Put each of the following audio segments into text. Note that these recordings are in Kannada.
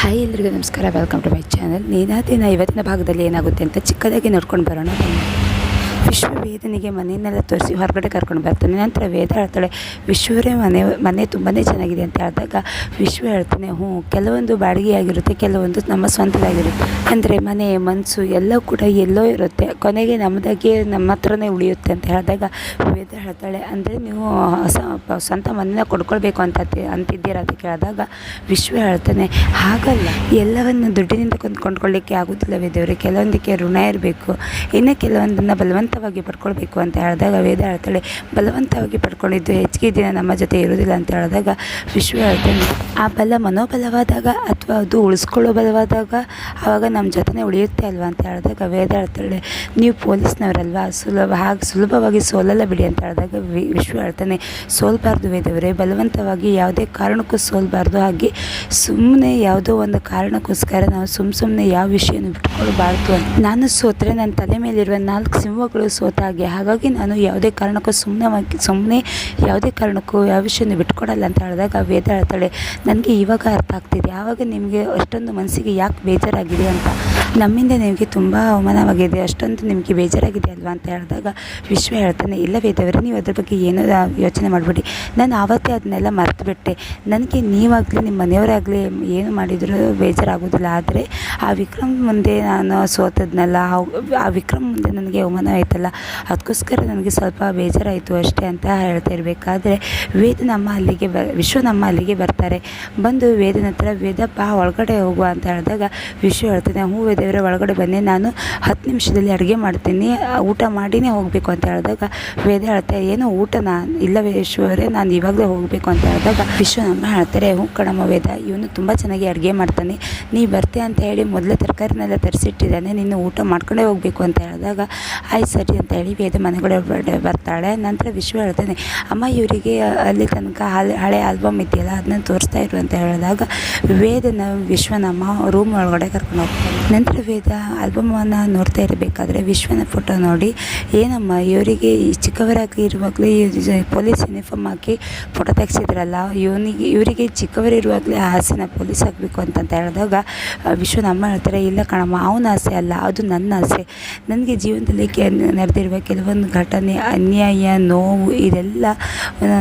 ಹಾಯ್ ಎಲ್ರಿಗೂ ನಮಸ್ಕಾರ. ವೆಲ್ಕಮ್ ಟು ಮೈ ಚಾನಲ್ ನೀನಾದಿನ ಇವತ್ತಿನ ಭಾಗದಲ್ಲಿ ಏನಾಗುತ್ತೆ ಅಂತ ಚಿಕ್ಕದಾಗಿ ನೋಡ್ಕೊಂಡು ಬರೋಣ. ಬನ್ನಿ ವಿಶ್ವ ವೇದನಿಗೆ ಮನೆಯನ್ನೆಲ್ಲ ತೋರಿಸಿ ಹೊರಗಡೆ ಕರ್ಕೊಂಡು ಬರ್ತಾನೆ. ನಂತರ ವೇದ ಹೇಳ್ತಾಳೆ, ವಿಶ್ವರೇ ಮನೆ ಮನೆ ತುಂಬಾ ಚೆನ್ನಾಗಿದೆ ಅಂತ ಹೇಳಿದಾಗ, ವಿಶ್ವ ಹೇಳ್ತಾನೆ, ಹ್ಞೂ, ಕೆಲವೊಂದು ಬಾಡಿಗೆಯಾಗಿರುತ್ತೆ, ಕೆಲವೊಂದು ನಮ್ಮ ಸ್ವಂತದಾಗಿರುತ್ತೆ. ಅಂದರೆ ಮನೆ ಮನಸ್ಸು ಎಲ್ಲ ಕೂಡ ಎಲ್ಲೋ ಇರುತ್ತೆ. ಕೊನೆಗೆ ನಮ್ಮದಾಗೆ ನಮ್ಮ ಹತ್ರನೇ ಉಳಿಯುತ್ತೆ ಅಂತ ಹೇಳಿದಾಗ, ವೇದ ಹೇಳ್ತಾಳೆ, ಅಂದರೆ ನೀವು ಸ್ವಂತ ಮನೆನ ಕೊಡ್ಕೊಳ್ಬೇಕು ಅಂತ ಅಂತಿದ್ದೀರ? ಅಂತ ಕೇಳಿದಾಗ, ವಿಶ್ವ ಹೇಳ್ತಾನೆ, ಹಾಗಲ್ಲ, ಎಲ್ಲವನ್ನು ದುಡ್ಡಿನಿಂದ ಕೊಂಡ್ಕೊಳ್ಳಿಕ್ಕೆ ಆಗೋದಿಲ್ಲ ವೇದವ್ರೆ ಕೆಲವೊಂದಕ್ಕೆ ಋಣ ಇರಬೇಕು. ಇನ್ನು ಕೆಲವೊಂದನ್ನು ಬಲವಂತವಾಗಿ ಪಡ್ಕೊಳ್ಬೇಕು ಅಂತ ಹೇಳಿದಾಗ ವೇದ ಹೇಳ್ತಾಳೆ, ಬಲವಂತವಾಗಿ ಪಡ್ಕೊಂಡಿದ್ದು ಹೆಚ್ಚಿಗೆ ದಿನ ನಮ್ಮ ಜೊತೆ ಇರೋದಿಲ್ಲ ಅಂತ ಹೇಳಿದಾಗ ವಿಶ್ವ ಹೇಳ್ತಾನೆ ಆ ಬಲ ಮನೋಬಲವಾದಾಗ ಅಥವಾ ಅದು ಉಳಿಸ್ಕೊಳ್ಳೋ ಬಲವಾದಾಗ ಆವಾಗ ನಮ್ಮ ಜೊತೆನೇ ಉಳಿಯುತ್ತೆ ಅಲ್ವಾ ಅಂತ ಹೇಳಿದಾಗ ವೇದ ಹೇಳ್ತಾಳೆ, ನೀವು ಪೊಲೀಸ್ನವರಲ್ವಾ? ಸುಲಭ, ಹಾಗೆ ಸುಲಭವಾಗಿ ಸೋಲಲ್ಲ ಬಿಡಿ ಅಂತ ಹೇಳಿದಾಗ ವಿಶ್ವ ಹೇಳ್ತಾನೆ, ಸೋಲ್ಬಾರ್ದು ವೇದವರೇ, ಬಲವಂತವಾಗಿ ಯಾವುದೇ ಕಾರಣಕ್ಕೂ ಸೋಲ್ಬಾರ್ದು. ಹಾಗೆ ಸುಮ್ಮನೆ ಯಾವುದೋ ಒಂದು ಕಾರಣಕ್ಕೋಸ್ಕರ ನಾವು ಸುಮ್ಮ ಸುಮ್ಮನೆ ಯಾವ ವಿಷಯನ ಬಿಟ್ಕೊಳ್ಬಾರ್ದು ನಾನು ಸೋತ್ರೆ, ನನ್ನ ತಲೆ ಮೇಲಿರುವ ನಾಲ್ಕು ಸಿಂಹಗಳು ಸೋತ ಹಾಗೆ ಹಾಗಾಗಿ ನಾನು ಯಾವುದೇ ಕಾರಣಕ್ಕೂ ಸುಮ್ಮನೆ ಸುಮ್ಮನೆ ಯಾವುದೇ ಕಾರಣಕ್ಕೂ ಯಾವ ವಿಷಯನೂ ಬಿಟ್ಕೊಡಲ್ಲ ಅಂತ ಹೇಳಿದಾಗ ವೇದ ಹೇಳ್ತಾಳೆ, ನನಗೆ ಇವಾಗ ಅರ್ಥ ಆಗ್ತಿದೆ. ಆವಾಗ ನಿಮಗೆ ಅಷ್ಟೊಂದು ಮನಸ್ಸಿಗೆ ಯಾಕೆ ಬೇಜಾರಾಗಿದೆ ಅಂತ? ನಮ್ಮಿಂದ ನಿಮಗೆ ತುಂಬ ಅವಮಾನವಾಗಿದೆ. ಅಷ್ಟೊಂದು ನಿಮಗೆ ಬೇಜಾರಾಗಿದೆ ಅಲ್ವಾ? ಅಂತ ಹೇಳಿದಾಗ ವಿಶ್ವ ಹೇಳ್ತಾನೆ, ಇಲ್ಲ ವೇದವರೇ, ನೀವು ಅದ್ರ ಬಗ್ಗೆ ಏನೋ ಯೋಚನೆ ಮಾಡಿಬಿಡಿ. ನಾನು ಆವತ್ತೇ ಅದನ್ನೆಲ್ಲ ಮರೆತುಬಿಟ್ಟೆ. ನನಗೆ ನೀವಾಗಲಿ, ನಿಮ್ಮ ಮನೆಯವರಾಗಲಿ ಏನು ಮಾಡಿದರೂ ಬೇಜಾರಾಗೋದಿಲ್ಲ. ಆದರೆ ಆ ವಿಕ್ರಮ್ ಮುಂದೆ ನಾನು ಸೋತದ್ನಲ್ಲ, ಆ- ವಿಕ್ರಮ್ ಮುಂದೆ ನನಗೆ ಅವಮಾನ ಆಯ್ತಲ್ಲ ಅದಕ್ಕೋಸ್ಕರ ನನಗೆ ಸ್ವಲ್ಪ ಬೇಜಾರಾಯಿತು ಅಷ್ಟೇ ಅಂತ ಹೇಳ್ತಾ ಇರಬೇಕಾದ್ರೆ ವೇದ ನಮ್ಮ ಅಲ್ಲಿಗೆ ಬ, ವಿಶ್ವ ನಮ್ಮ ಅಲ್ಲಿಗೆ ಬರ್ತಾರೆ. ಬಂದು ವೇದನ ಹತ್ರ, ವೇದಪ್ಪ, ಒಳಗಡೆ ಹೋಗುವ ಅಂತ ಹೇಳಿದಾಗ ವಿಶ್ವ ಹೇಳ್ತಾನೆ, ಹ್ಞೂ ವೇದೇವರ, ಒಳಗಡೆ ಬನ್ನಿ. ನಾನು ಹತ್ತು ನಿಮಿಷದಲ್ಲಿ ಅಡುಗೆ ಮಾಡ್ತೀನಿ. ಊಟ ಮಾಡಿನೇ ಹೋಗಬೇಕು ಅಂತ ಹೇಳಿದಾಗ ವೇದ ಹೇಳ್ತಾರೆ ಏನು ಊಟನಾ? ಇಲ್ಲ ವಿಶ್ವವರೇ ನಾನು ಇವಾಗಲೇ ಹೋಗಬೇಕು ಅಂತ ಹೇಳಿದಾಗ ವಿಶ್ವ ನಮ್ಮ ಹೇಳ್ತಾರೆ, ಹ್ಞೂ ಕಣಮ್ಮ ವೇದ, ಇವನು ತುಂಬ ಚೆನ್ನಾಗಿ ಅಡುಗೆ ಮಾಡ್ತಾನೆ. ನೀ ಬರ್ತೆ ಅಂತ ಹೇಳಿ ಮೊದಲೇ ತರಕಾರಿನೆಲ್ಲ ತರಿಸಿಟ್ಟಿದ್ದಾನೆ. ನೀನು ಊಟ ಮಾಡ್ಕೊಂಡೇ ಹೋಗಬೇಕು ಅಂತ ಹೇಳಿದಾಗ, ಆಯ್ತು ಸರಿ ಅಂತ ಹೇಳಿ ವೇದ ಮನೆಗಡೆ ಬ- ಬರ್ತಾಳೆ. ನಂತರ ವಿಶ್ವ ಹೇಳ್ತಾನೆ ಅಮ್ಮ, ಇವರಿಗೆ ಅಲ್ಲಿ ತನಕ ಹಳೆ ಹಳೆ ಆಲ್ಬಮ್ ಇದೆಯಲ್ಲ, ಅದನ್ನ ತೋರಿಸ್ತಾ ಇರು ಅಂತ ಹೇಳಿದಾಗ ವೇದನ ವಿಶ್ವನಮ್ಮ ರೂಮ್ ಒಳಗಡೆ ಕರ್ಕೊಂಡು ಹೋಗ್ತಾನೆ ನಂತರ ವೇದ ಆಲ್ಬಮನ್ನು ನೋಡ್ತಾ ಇರಬೇಕಾದ್ರೆ ವಿಶ್ವನ ಫೋಟೋ ನೋಡಿ, ಏನಮ್ಮ, ಇವರಿಗೆ ಚಿಕ್ಕವರಾಗಿ ಇರುವಾಗಲೇ ಪೊಲೀಸ್ ಯೂನಿಫಾರ್ಮ್ ಹಾಕಿ ಫೋಟೋ ತೆಗ್ಸಿದ್ರಲ್ಲ, ಇವನಿಗೆ, ಇವರಿಗೆ ಚಿಕ್ಕವರಿರುವಾಗಲೇ ಆಸೆನ ಪೊಲೀಸ್ ಆಗಬೇಕು ಅಂತಂತ ಹೇಳಿದಾಗ ವಿಶ್ವನಮ್ಮ ಹೇಳ್ತಾರೆ ಇಲ್ಲ ಕಣಮ್ಮ, ಅವನ ಆಸೆ ಅಲ್ಲ, ಅದು ನನ್ನ ಆಸೆ. ನನಗೆ ಜೀವನದಲ್ಲಿ ಕೆ ನಡೆದಿರುವ ಕೆಲವೊಂದು ಘಟನೆ, ಅನ್ಯಾಯ, ನೋವು, ಇದೆಲ್ಲ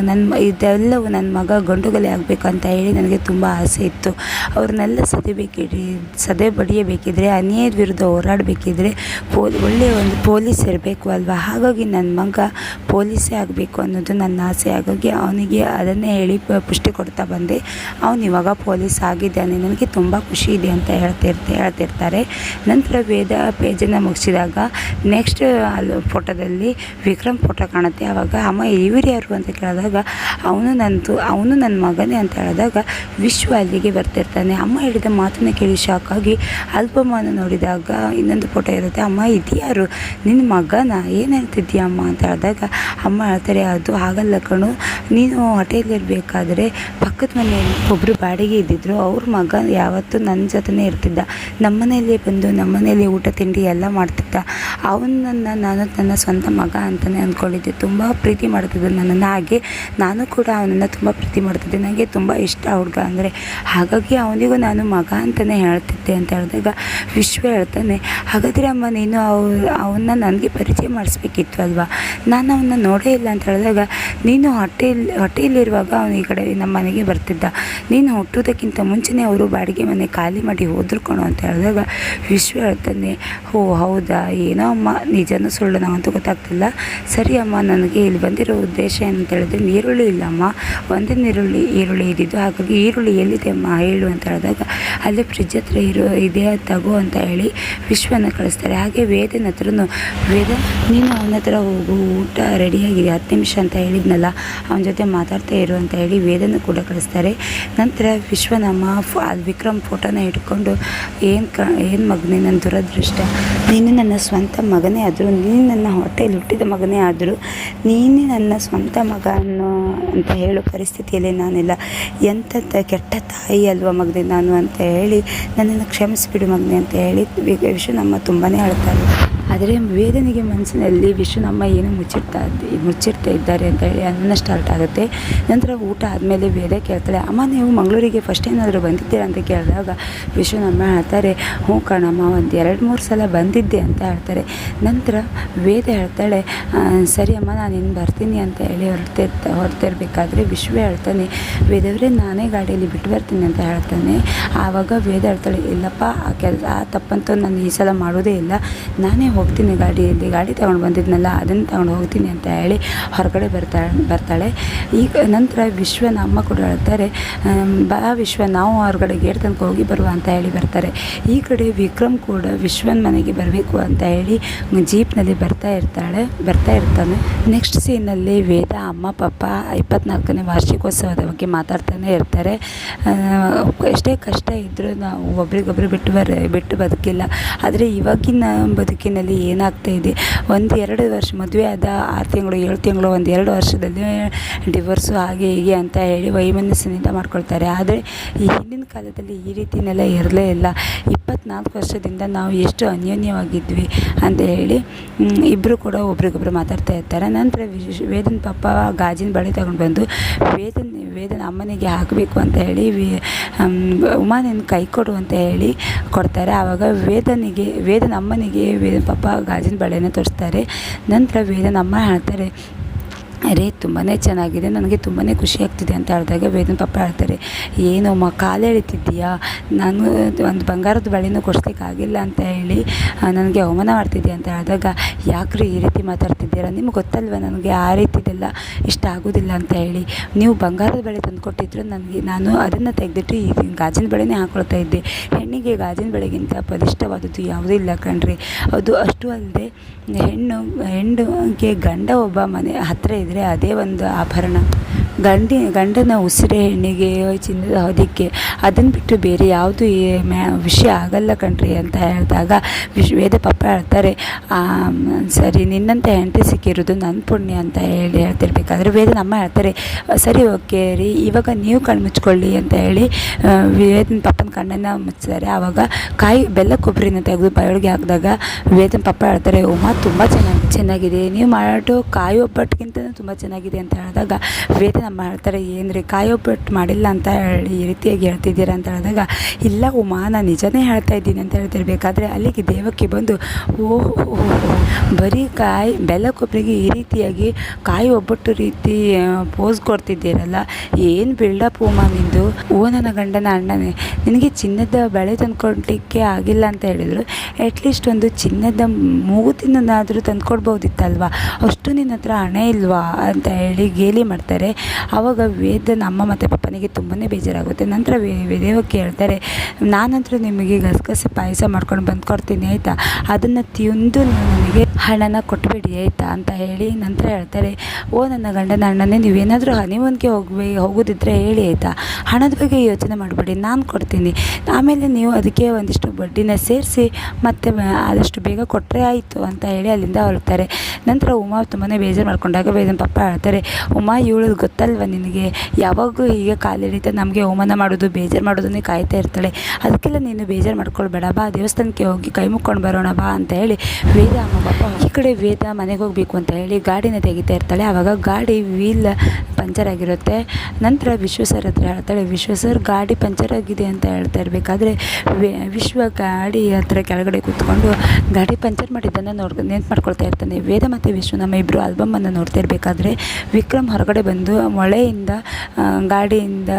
ನನ್ನ ಇದೆಲ್ಲವೂ ನನ್ನ ಮಗ ಗಂಡುಗಲೆ ಆಗಬೇಕು ಅಂತ ಹೇಳಿ ನನಗೆ ತುಂಬ ಆಸೆ ಇತ್ತು. ಅವ್ರನ್ನೆಲ್ಲ ಸದಿಬೇಕಿದ್ರೆ ಸದೆ ಬಡಿಯಬೇಕಿದ್ರೆ, ಅನ್ಯಾಯದ ವಿರುದ್ಧ ಹೋರಾಡಬೇಕಿದ್ರೆ ಪೋಲ್, ಒಳ್ಳೆಯ ಒಂದು ಪೊಲೀಸ್ ಇರಬೇಕು ಅಲ್ವಾ? ಹಾಗಾಗಿ ನನ್ನ ಮಗ ಪೊಲೀಸೇ ಆಗಬೇಕು ಅನ್ನೋದು ನನ್ನ ಆಸೆ. ಹಾಗಾಗಿ ಅವನಿಗೆ ಅದನ್ನೇ ಹೇಳಿ ಪುಷ್ಟಿ ಕೊಡ್ತಾ ಬಂದೆ. ಅವನು ಇವಾಗ ಪೊಲೀಸ್ ಆಗಿದ್ದಾನೆ. ನನಗೆ ತುಂಬ ಖುಷಿ ಇದೆ ಅಂತ ಹೇಳ್ತಿರ್ತ, ಹೇಳ್ತಿರ್ತಾರೆ. ನಂತರ ವೇದ ಪೇಜನ್ನು ಮುಗಿಸಿದಾಗ, ನೆಕ್ಸ್ಟ್ ಅಲ್ಲಿ ಫೋಟೋದಲ್ಲಿ ವಿಕ್ರಮ್ ಫೋಟೋ ಕಾಣುತ್ತೆ. ಆವಾಗ ಅಮ್ಮ ಇವರು ಯಾರು? ಅಂತ ಕೇಳಿದಾಗ, ಅವನು ನಂತು ಅವನು ನನ್ನ ಮಗನೇ ಅಂತ ಹೇಳಿದಾಗ, ವಿಶ್ವ ಅಲ್ಲಿಗೆ ಬರ್ತಿರ್ತಾನೆ. ಅಮ್ಮ ಹೇಳಿದ ಮಾತನ್ನ ಕೇಳಿ ಶಾಕಾಗಿ ಆಲ್ಬಮನ್ನು ನೋಡಿದಾಗ ಇನ್ನೊಂದು ಫೋಟೋ ಇರುತ್ತೆ. ಅಮ್ಮ, ಇದ್ಯಾರು? ನಿನ್ನ ಮಗನ? ಏನು ಹೇಳ್ತಿದ್ದೀಯ ಅಮ್ಮ? ಅಂತ ಹೇಳಿದಾಗ, ಅಮ್ಮ ಹೇಳ್ತಾರೆ, ಅದು ಆಗಲ್ಲ ಕಣು. ನೀನು ಹೋಟೆಲಿರಬೇಕಾದ್ರೆ ಪಕ್ಕದ ಮನೆಯಲ್ಲಿ ಒಬ್ಬರು ಬಾಡಿಗೆ ಇದ್ದಿದ್ರು, ಅವ್ರ ಮಗ ಯಾವತ್ತೂ ನನ್ನ ಜೊತೆನೇ ಇರ್ತಿದ್ದ. ನಮ್ಮನೆಯಲ್ಲಿ ಬಂದು, ನಮ್ಮನೆಯಲ್ಲಿ ಊಟ ತಿಂಡಿ ಎಲ್ಲ ಮಾಡ್ತಿದ್ದ. ಅವನನ್ನು ನಾನು ನನ್ನ ಸ್ವಂತ ಮಗ ಅಂತಲೇ ಅಂದ್ಕೊಂಡಿದ್ದೆ. ತುಂಬ ಪ್ರೀತಿ ಮಾಡ್ತಿದ್ದೆ ನನ್ನನ್ನು. ಹಾಗೆ ನಾನು ಕೂಡ ಅವನನ್ನು ತುಂಬ ಪ್ರೀತಿ ಮಾಡ್ತಿದ್ದೆ. ನನಗೆ ತುಂಬ ಇಷ್ಟ ಹುಡುಗ ಅಂದರೆ, ಹಾಗಾಗಿ ಅವನಿಗೂ ನಾನು ಮಗ ಅಂತಲೇ ಹೇಳ್ತಿದ್ದೆ ಅಂತ ಹೇಳಿದಾಗ ವಿಶ್ವ ಹೇಳ್ತಾನೆ, ಹಾಗಾದರೆ ಅಮ್ಮ, ನೀನು ಅವ, ಅವನ್ನ ನನಗೆ ಪರಿಚಯ ಮಾಡಿಸ್ಬೇಕಿತ್ತು ಅಲ್ವಾ? ನಾನು ಅವನ್ನ ನೋಡೇ ಇಲ್ಲ ಅಂತ ಹೇಳಿದಾಗ, ನೀನು ಹೊಟ್ಟೆಯಲ್ಲಿ ಹೊಟ್ಟೆಯಲ್ಲಿರುವಾಗ ಅವನು ಈ ಕಡೆ ನಮ್ಮ ಮನೆಗೆ ಬರ್ತಿದ್ದ. ನೀನು ಹುಟ್ಟೋದಕ್ಕಿಂತ ಮುಂಚೆನೇ ಅವರು ಬಾಡಿಗೆ ಮನೆ ಖಾಲಿ ಮಾಡಿ ಹೋದ್ರು ಅಂತ ಹೇಳಿದಾಗ ವಿಶ್ವ ಹೇಳ್ತಾನೆ, ಓ, ಹೌದಾ? ಏನೋ ಅಮ್ಮ ನಿಜನೂ ಸುಳ್ಳು ನಾವಂತೂ ಗೊತ್ತಾಗ್ತಿಲ್ಲ. ಸರಿ ಅಮ್ಮ, ನನಗೆ ಇಲ್ಲಿ ಬಂದಿರೋ ಉದ್ದೇಶ ಅಂತ ಹೇಳಿದ್ರೆ, ನೀರುಳ್ಳಿ ಇಲ್ಲಮ್ಮ ಒಂದೇ ನೀರುಳ್ಳಿ, ಈರುಳ್ಳಿ ಇದ್ದಿದ್ದು. ಹಾಗಾಗಿ ಈರುಳ್ಳಿ ಎಲ್ಲಿದೆ ಅಮ್ಮ? ಹೇಳು ಅಂತ ಹೇಳಿದಾಗ, ಅಲ್ಲಿ ಫ್ರಿಜ್ ಹತ್ರ ಇರೋ, ಇದೆ, ತಗೋ ಅಂತ ಹೇಳಿ ವಿಶ್ವನ ಕಳಿಸ್ತಾರೆ. ಹಾಗೆ ವೇದನ ಹತ್ರನು, ವೇದ, ನೀನು ಅವನ ಹತ್ರ ಹೋಗು, ಊಟ ರೆಡಿಯಾಗಿದೆ ಹತ್ತು ನಿಮಿಷ ಅಂತ ಹೇಳಿದ್ನಲ್ಲ, ಅವನ ಜೊತೆ ಮಾತಾಡ್ತಾ ಇರು ಅಂತ ಹೇಳಿ ವೇದನ ಕೂಡ ಕಳಿಸ್ತಾರೆ. ನಂತರ ವಿಶ್ವನಮ್ಮ ಅಲ್ಲಿ ವಿಕ್ರಮ್ ಫೋಟೋನ ಇಟ್ಕೊಂಡು ಏನು ಕ, ಏನು ಮಗನೇ ನನ್ನ ದುರದೃಷ್ಟ. ನೀನು ನನ್ನ ಸ್ವಂತ ಮಗನೇ ಆದರೂ, ನೀನು ನನ್ನ ಹೊಟ್ಟೆಯಲ್ಲಿ ಹುಟ್ಟಿದ ಮಗನೇ ಆದರೂ, ನೀನೇ ನನ್ನ ಸ್ವಂತ ಮಗ ಅನ್ನೋ ಅಂತ ಹೇಳೋ ಪರಿಸ್ಥಿತಿಯಲ್ಲಿ ನಾನಿಲ್ಲ. ಎಂಥ ಕೆಟ್ಟ ತಾಯಿ ಅಲ್ವಾ ಮಗನೇ ನಾನು ಅಂತ ಹೇಳಿ ನನ್ನನ್ನು ಕ್ಷಮಿಸಿಬಿಡು ಮಗನೇ ಅಂತ ಹೇಳಿ ವಿಷಯ ನಮ್ಮ ತುಂಬಾ ಅಳ್ತಾರೆ ಆದರೆ ವೇದನೆಗೆ ಮನಸ್ಸಿನಲ್ಲಿ ವಿಶ್ವನಮ್ಮ ಏನು ಮುಚ್ಚಿಡ್ತಾ ಮುಚ್ಚಿಡ್ತಾ ಇದ್ದಾರೆ ಅಂತ ಹೇಳಿ ಅನ್ನ ಸ್ಟಾರ್ಟ್ ಆಗುತ್ತೆ. ನಂತರ ಊಟ ಆದಮೇಲೆ ವೇದ ಕೇಳ್ತಾಳೆ, ಅಮ್ಮ, ನೀವು ಮಂಗಳೂರಿಗೆ ಫಸ್ಟ್ ಏನಾದರೂ ಬಂದಿದ್ದೀರಾ? ಅಂತ ಕೇಳಿದಾಗ ವಿಶ್ವನಮ್ಮ ಹೇಳ್ತಾರೆ, ಹ್ಞೂ ಕಣಮ್ಮ, ಒಂದು ಎರಡು ಮೂರು ಸಲ ಬಂದಿದ್ದೆ ಅಂತ ಹೇಳ್ತಾರೆ. ನಂತರ ವೇದ ಹೇಳ್ತಾಳೆ ಸರಿ ಅಮ್ಮ, ನಾನು ಇನ್ನು ಬರ್ತೀನಿ ಅಂತ ಹೇಳಿ ಹೊರತಿರ್ತ ಹೊರತಿರ್ಬೇಕಾದ್ರೆ ವಿಶ್ವ ಹೇಳ್ತಾನೆ, ವೇದವರೇ, ನಾನೇ ಗಾಡಿಯಲ್ಲಿ ಬಿಟ್ಟು ಬರ್ತೀನಿ ಅಂತ ಹೇಳ್ತಾನೆ. ಆವಾಗ ವೇದ ಹೇಳ್ತಾಳೆ, ಇಲ್ಲಪ್ಪ, ಆ ಕೆಲಸ ಆ ತಪ್ಪಂತೂ ನಾನು ಈ ಸಲ ಮಾಡೋದೇ ಇಲ್ಲ. ನಾನೇ ಹೋಗ್ತೀನಿ ಗಾಡಿಯಲ್ಲಿ ಗಾಡಿ ತಗೊಂಡು ಬಂದಿದ್ನಲ್ಲ, ಅದನ್ನು ತಗೊಂಡು ಹೋಗ್ತೀನಿ ಅಂತ ಹೇಳಿ ಹೊರಗಡೆ ಬರ್ತಾಳೆ ಬರ್ತಾಳೆ. ಈಗ ನಂತರ ವಿಶ್ವನ ಅಮ್ಮ ಕೂಡ ಹೇಳ್ತಾರೆ ಬಾ ವಿಶ್ವ, ನಾವು ಹೊರಗಡೆ ಗೇಟ್ ತನಕ ಹೋಗಿ ಬರುವ ಅಂತ ಹೇಳಿ ಬರ್ತಾರೆ. ಈ ಕಡೆ ವಿಕ್ರಮ್ ಕೂಡ ವಿಶ್ವನ ಮನೆಗೆ ಬರಬೇಕು ಅಂತ ಹೇಳಿ ಜೀಪ್ನಲ್ಲಿ ಬರ್ತಾ ಇರ್ತಾಳೆ, ಬರ್ತಾ ಇರ್ತಾನೆ. ನೆಕ್ಸ್ಟ್ ಸೀನಲ್ಲಿ ವೇದ ಅಮ್ಮ, ಪಪ್ಪ ಇಪ್ಪತ್ನಾಲ್ಕನೇ ವಾರ್ಷಿಕೋತ್ಸವದ ಬಗ್ಗೆ ಮಾತಾಡ್ತಾನೆ ಇರ್ತಾರೆ. ಎಷ್ಟೇ ಕಷ್ಟ ಇದ್ದರೂ ನಾವು ಒಬ್ರಿಗೊಬ್ರು ಬಿಟ್ಟು ಬರ, ಬಿಟ್ಟು ಬದುಕಿಲ್ಲ. ಆದರೆ ಇವಾಗಿನ ಬದುಕಿನಲ್ಲಿ ಏನಾಗ್ತಾ ಇದೆ? ಒಂದು ಎರಡು ವರ್ಷ ಮದುವೆ ಆದ ಆರು ತಿಂಗಳು, ಏಳು ತಿಂಗಳು, ಒಂದು ಎರಡು ವರ್ಷದಲ್ಲಿ ಡಿವೋರ್ಸು ಹಾಗೆ ಹೀಗೆ ಅಂತ ಹೇಳಿ ವೈಮನಸ್ಸಿನಿಂದ ಮಾಡ್ಕೊಳ್ತಾರೆ. ಆದರೆ ಈ ಹಿಂದಿನ ಕಾಲದಲ್ಲಿ ಈ ರೀತಿನೆಲ್ಲ ಇರಲೇ ಇಲ್ಲ. ಇಪ್ಪತ್ನಾಲ್ಕು ವರ್ಷದಿಂದ ನಾವು ಎಷ್ಟು ಅನ್ಯೋನ್ಯವಾಗಿದ್ವಿ ಅಂತ ಹೇಳಿ ಇಬ್ಬರು ಕೂಡ ಒಬ್ರಿಗೊಬ್ರು ಮಾತಾಡ್ತಾ ಇರ್ತಾರೆ. ನಂತರ ವೇದನ್ ವೇದನ ಪಪ್ಪ ಗಾಜಿನ ಬಳೆ ತಗೊಂಡು ಬಂದು ವೇದನ ವೇದನ ಅಮ್ಮನಿಗೆ ಹಾಕಬೇಕು ಅಂತ ಹೇಳಿ ವೇ ಉಮಾ ಕೈ ಕೊಡು ಅಂತ ಹೇಳಿ ಕೊಡ್ತಾರೆ. ಆವಾಗ ವೇದನಿಗೆ, ವೇದನ ಅಮ್ಮನಿಗೆ ವೇದ ಪಾಪ ಗಾಜಿನ ಬಳೆನ ತೋರಿಸ್ತಾರೆ. ನಂತರ ವೇದನ ಅಮ್ಮ ಹೇಳ್ತಾರೆ ಅರೆ ತುಂಬಾ ಚೆನ್ನಾಗಿದೆ, ನನಗೆ ತುಂಬಾ ಖುಷಿ ಆಗ್ತಿದೆ ಅಂತ ಹೇಳಿದಾಗ ವೇದನ ಪಪ್ಪ ಹೇಳ್ತಾರೆ ಏನಮ್ಮ ಕಾಲು ಎಳಿತಿದ್ದೀಯಾ? ನಾನು ಒಂದು ಬಂಗಾರದ ಬಳೆನೂ ಕೊಡ್ಸ್ಲಿಕ್ಕೆ ಆಗಿಲ್ಲ ಅಂತ ಹೇಳಿ ನನಗೆ ಅವಮಾನ ಮಾಡ್ತಿದ್ದೆ ಅಂತ ಹೇಳಿದಾಗ, ಯಾಕ್ರಿ ಈ ರೀತಿ ಮಾತಾಡ್ತಿದ್ದೀರಾ? ನಿಮ್ಗೆ ಗೊತ್ತಲ್ವ ನನಗೆ ಆ ರೀತಿದೆಲ್ಲ ಇಷ್ಟ ಆಗೋದಿಲ್ಲ ಅಂತ ಹೇಳಿ. ನೀವು ಬಂಗಾರದ ಬಳೆ ತಂದು ಕೊಟ್ಟಿದ್ರು ನನಗೆ, ನಾನು ಅದನ್ನು ತೆಗೆದಿಟ್ಟು ಈ ಗಾಜಿನ ಬಳೆನೇ ಹಾಕ್ಕೊಳ್ತಾ ಇದ್ದೆ. ಹೆಣ್ಣಿಗೆ ಗಾಜಿನ ಬಳೆಗಿಂತ ಬಲಿಷ್ಠವಾದದ್ದು ಯಾವುದೂ ಇಲ್ಲ ಕಣ್ರಿ. ಅದು ಅಷ್ಟು ಅಲ್ಲದೆ, ಹೆಣ್ಣು, ಹೆಣ್ಣಿಗೆ ಗಂಡ ಒಬ್ಬ ಮನೆ ಹತ್ತಿರ ಇದ್ದರೆ ಅದೇ ಒಂದು ಆಭರಣ. ಗಂಡಿ, ಗಂಡನ ಉಸಿರೇ ಹೆಣ್ಣಿಗೆ ಚಿನ್ನದ ಹೊದಿಕೆ ಅದನ್ನು ಬಿಟ್ಟು ಬೇರೆ ಯಾವುದು ಮ್ಯಾ, ವಿಷಯ ಆಗಲ್ಲ ಕಣ್ರಿ ಅಂತ ಹೇಳಿದಾಗ ವಿಶ್ ವೇದ ಪಪ್ಪ ಹೇಳ್ತಾರೆ ಸರಿ ನಿನ್ನಂತ ಹೆಂಡತಿ ಸಿಕ್ಕಿರೋದು ನನ್ನ ಪುಣ್ಯ ಅಂತ ಹೇಳಿ ಹೇಳ್ತಿರ್ಬೇಕಾದ್ರೆ ವೇದ ನಮ್ಮ ಹೇಳ್ತಾರೆ, ಸರಿ ಓಕೆ ರೀ, ಇವಾಗ ನೀವು ಕಣ್ಣು ಮುಚ್ಕೊಳ್ಳಿ ಅಂತ ಹೇಳಿ ವೇದನ ಪಪ್ಪನ ಕಣ್ಣನ್ನು ಮುಚ್ಚಿದ್ದಾರೆ ಆವಾಗ ಕಾಯಿ ಬೆಲ್ಲ ಕೊಬ್ಬರಿನ ತೆಗೆದು ಬಯೋಳಿಗೆ ಹಾಕಿದಾಗ ವೇದನ ಪಪ್ಪ ಹೇಳ್ತಾರೆ, ಉಮಾ ತುಂಬ ಚೆನ್ನಾಗಿ, ಚೆನ್ನಾಗಿದೆ, ನೀವು ಮಾಡೋ ಕಾಯಿ ಒಬ್ಬಟ್ಟಿಗಿಂತ ತುಂಬ ಚೆನ್ನಾಗಿದೆ ಅಂತ ಹೇಳಿದಾಗ ವೇದ ಹೇಳ್ತಾರೆ ಏನು ರೀ ಕಾಯಿ ಮಾಡಿಲ್ಲ ಅಂತ ಹೇಳಿ ಈ ರೀತಿಯಾಗಿ ಹೇಳ್ತಿದ್ದೀರಾ ಅಂತ ಹೇಳಿದಾಗ, ಇಲ್ಲ ಉಮಾ ನಾನು ನಿಜನೇ ಹೇಳ್ತಾ ಇದ್ದೀನಿ ಅಂತ ಹೇಳ್ತಿರ್ಬೇಕಾದ್ರೆ ಅಲ್ಲಿಗೆ ದೇವಕ್ಕೆ ಬಂದು ಓಹೋ ಬರೀ ಕಾಯಿ ಬೆಲ್ಲ ಕೊಬ್ಬರಿಗೆ ಈ ರೀತಿಯಾಗಿ ಕಾಯಿ ಒಬ್ಬಟ್ಟು ರೀತಿ ಪೋಸ್ ಕೊಡ್ತಿದ್ದೀರಲ್ಲ? ಏನು ಬಿಲ್ಡಪ್ ಉಮಾ ನಿಂದು? ಓ ನನ್ನ ಗಂಡನ ಅಣ್ಣನೇ. ನಿನಗೆ ಚಿನ್ನದ ಬಳೆ ತಂದ್ಕೊಡ್ಲಿಕ್ಕೆ ಆಗಿಲ್ಲ ಅಂತ ಹೇಳಿದರು. ಅಟ್ಲೀಸ್ಟ್ ಒಂದು ಚಿನ್ನದ ಮೂಗುತಿನನ್ನಾದರೂ ತಂದ್ಕೊಡ್ಬೋದಿತ್ತಲ್ವ? ಅಷ್ಟು ನಿನ್ನ ಹತ್ರ ಹಣ ಇಲ್ವಾ? ಅಂತ ಹೇಳಿ ಗೇಲಿ ಮಾಡ್ತಾರೆ. ಆವಾಗ ವೇದ ನಮ್ಮ ಮತ್ತು ಪಪ್ಪನಿಗೆ ತುಂಬಾ ಬೇಜಾರಾಗುತ್ತೆ. ನಂತರ ವೇದೇವಕ್ಕೆ ಹೇಳ್ತಾರೆ ನಾನಂತರೂ ನಿಮಗೆ ಗಸಗಸೆ ಪಾಯಸ ಮಾಡ್ಕೊಂಡು ಬಂದು ಕೊಡ್ತೀನಿ, ಆಯಿತಾ? ಅದನ್ನು ತಿಂದು ನನಗೆ ಹಣನ ಕೊಟ್ಬಿಡಿ ಆಯಿತಾ ಅಂತ ಹೇಳಿ ನಂತರ ಹೇಳ್ತಾರೆ, ಓ ನನ್ನ ಗಂಡನ ಅಣ್ಣನೇ, ನೀವೇನಾದರೂ ಹನಿಮೂನ್ಗೆ ಹೋಗ್ಬೇ, ಹೋಗೋದಿದ್ರೆ ಹೇಳಿ ಆಯಿತಾ? ಹಣದ ಬಗ್ಗೆ ಯೋಚನೆ ಮಾಡಬೇಡಿ, ನಾನು ಕೊಡ್ತೀನಿ. ಆಮೇಲೆ ನೀವು ಅದಕ್ಕೆ ಒಂದಿಷ್ಟು ಬಡ್ಡಿನ ಸೇರಿಸಿ, ಮತ್ತೆ ಆದಷ್ಟು ಬೇಗ ಕೊಟ್ಟರೆ ಆಯಿತು ಅಂತ ಹೇಳಿ ಅಲ್ಲಿಂದ ಹೊರಡ್ತಾರೆ. ನಂತರ ಉಮಾ ತುಂಬಾ ಬೇಜಾರು ಮಾಡ್ಕೊಂಡಾಗ ಬೇಜನ ಪಪ್ಪ ಹೇಳ್ತಾರೆ, ಉಮಾ ಇವಳದು ಗೊತ್ತಲ್ವ ನಿನಗೆ? ಯಾವಾಗಲೂ ಹೀಗೆ ಕಾಲೆಳಿತ ನಮಗೆ ಅವಮಾನ ಮಾಡೋದು, ಬೇಜಾರು ಮಾಡೋದನ್ನೇ ಕಾಯ್ತಾ ಇರ್ತಾಳೆ. ಅದಕ್ಕೆಲ್ಲ ನೀನು ಬೇಜಾರು ಮಾಡ್ಕೊಳ್ಬೇಡ, ಬಾ ದೇವಸ್ಥಾನಕ್ಕೆ ಹೋಗಿ ಕೈ ಮುಕ್ಕೊಂಡು ಬರೋಣ, ಬಾ ಅಂತ ಹೇಳಿ ವೇದ ಅಮ್ಮ ಈ ಕಡೆ ವೇದ ಮನೆಗೆ ಹೋಗಬೇಕು ಅಂತ ಹೇಳಿ ಗಾಡಿನ ತೆಗಿತಾ ಇರ್ತಾಳೆ. ಆವಾಗ ಗಾಡಿ ವೀಲ್ ಪಂಚರ್ ಆಗಿರುತ್ತೆ. ನಂತರ ವಿಶ್ವ ಸರ್ ಹತ್ರ ಹೇಳ್ತಾಳೆ, ವಿಶ್ವ ಸರ್ ಗಾಡಿ ಪಂಚರ್ ಆಗಿದೆ ಅಂತ ಹೇಳ್ತಾ ಇರಬೇಕಾದ್ರೆ ವಿಶ್ವ ಗಾಡಿ ಹತ್ರ ಕೆಳಗಡೆ ಕೂತ್ಕೊಂಡು ಗಾಡಿ ಪಂಚರ್ ಮಾಡಿದ್ದನ್ನು ನೋಡ್, ನೆನ್ಪು ಮಾಡ್ಕೊಳ್ತಾ ಇರ್ತಾನೆ. ವೇದ ಮತ್ತು ವಿಶ್ವ ನಮ್ಮ ಇಬ್ಬರು ಆಲ್ಬಮನ್ನು ನೋಡ್ತಾ ಇರಬೇಕಾದ್ರೆ ವಿಕ್ರಮ್ ಹೊರಗಡೆ ಬಂದು ಮೊಳೆಯಿಂದ ಗಾಡಿಯಿಂದ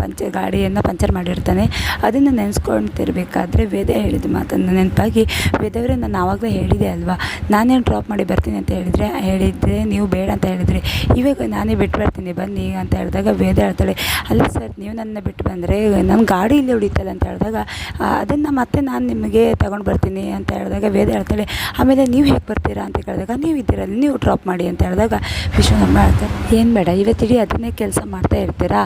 ಪಂಚ ಗಾಡಿಯನ್ನು ಪಂಚರ್ ಮಾಡಿರ್ತಾನೆ. ಅದನ್ನು ನೆನೆಸ್ಕೊಳ್ತಿರ್ಬೇಕಾದ್ರೆ ವೇದ ಹೇಳಿದ ಮಾತನ್ನು ನೆನಪಾಗಿ ವೇದವರೇ, ನಾನು ಆವಾಗಲೇ ಹೇಳಿದೆ ಅಲ್ವಾ ನಾನೇನು ಡ್ರಾಪ್ ಮಾಡಿ ಬರ್ತೀನಿ ಅಂತ ಹೇಳಿದರೆ ಹೇಳಿದರೆ ನೀವು ಬೇಡ ಅಂತ ಹೇಳಿದ್ರಿ. ಇವಾಗ ನಾನೇ ಬಿಟ್ಟು ಬರ್ತೀನಿ, ಬನ್ನಿ ಅಂತ ಹೇಳಿದಾಗ ವೇದ ಹೇಳ್ತಾಳೆ, ಅಲ್ಲ ಸರ್ ನೀವು ನನ್ನ ಬಿಟ್ಟು ಬಂದರೆ ನನ್ನ ಗಾಡಿ ಇಲ್ಲಿ ಉಳಿತಲ್ಲ ಅಂತ ಹೇಳಿದಾಗ ಅದನ್ನು ಮತ್ತೆ ನಾನು ನಿಮಗೆ ತಗೊಂಡು ಬರ್ತೀನಿ ಅಂತ ಹೇಳಿದಾಗ ವೇದ ಹೇಳ್ತಾಳೆ, ಆಮೇಲೆ ನೀವು ಹೇಗೆ ಬರ್ತೀರಾ? ಅಂತ ಕೇಳಿದಾಗ, ನೀವು ಇದ್ದೀರಲ್ಲ ನೀವು ಡ್ರಾಪ್ ಮಾಡಿ ಅಂತ ಹೇಳಿದಾಗ ವಿಶ್ವನಮ್ಮ ಹೇಳ್ತಾರೆ ಏನು ಬೇಡ ಇವತ್ತಿಡೀ ಅದನ್ನೇ ಕೆಲಸ ಮಾಡ್ತಾ ಇರ್ತೀರಾ?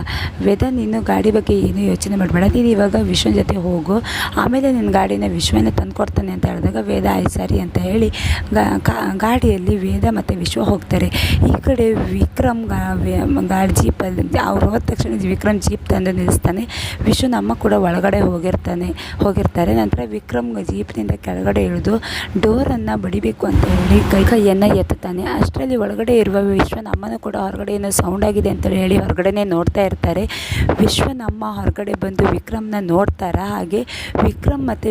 ವೇದ, ನೀನು ಗಾಡಿ ಬಗ್ಗೆ ಏನು ಯೋಚನೆ ಮಾಡಬೇಡ, ನೀನು ಇವಾಗ ವಿಶ್ವನ ಜೊತೆ ಹೋಗು, ಆಮೇಲೆ ನಿನ್ನ ಗಾಡಿನ ವಿಶ್ವನೇ ತಂದುಕೊಡ್ತಾನೆ ಅಂತ ಹೇಳಿದಾಗ ವೇದ ಆಯ್ತು ಸರಿ ಅಂತ ಹೇಳಿ ಗಾಡಿಯಲ್ಲಿ ವೇದ ಮತ್ತು ವಿಶ್ವ ಹೋಗ್ತಾರೆ. ಈ ಕಡೆ ವಿಕ್ರಮ್ ಗಾಡಿ ಜೀಪಲ್ಲಿ ಅವ್ರು ಹೋದ ತಕ್ಷಣ ವಿಕ್ರಮ್ ಜೀಪ್ ತಂದು ನಿಲ್ಲಿಸ್ತಾನೆ. ವಿಶ್ವನ ಅಮ್ಮ ಕೂಡ ಒಳಗಡೆ ಹೋಗಿರ್ತಾನೆ, ಹೋಗಿರ್ತಾರೆ. ನಂತರ ವಿಕ್ರಮ್ ಜೀಪ್ನಿಂದ ಕೆಳಗಡೆ ಇಳಿದು ಡೋರನ್ನು ಬಡಿಬೇಕು ಅಂತ ಹೇಳಿ ಕೈ ಕೈಯನ್ನು ಎತ್ತುತ್ತಾನೆ. ಅಷ್ಟರಲ್ಲಿ ಒಳಗಡೆ ಇರುವ ಅಮ್ಮನೂ ಕೂಡ ಹೊರಗಡೆ ಏನೋ ಸೌಂಡ್ ಆಗಿದೆ ಅಂತೇಳಿ ಹೇಳಿ ಹೊರಗಡೆನೇ ನೋಡ್ತಾ ಇರ್ತಾರೆ. ವಿಶ್ವನಮ್ಮ ಹೊರಗಡೆ ಬಂದು ವಿಕ್ರಮ್ನ ನೋಡ್ತಾರ? ಹಾಗೆ ವಿಕ್ರಮ್ ಮತ್ತು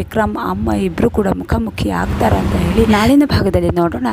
ವಿಕ್ರಮ್ ಅಮ್ಮ ಇಬ್ಬರು ಕೂಡ ಮುಖಾಮುಖಿ ಆಗ್ತಾರೆ ಅಂತ ಹೇಳಿ ನಾಳಿನ ಭಾಗದಲ್ಲಿ ನೋಡೋಣ.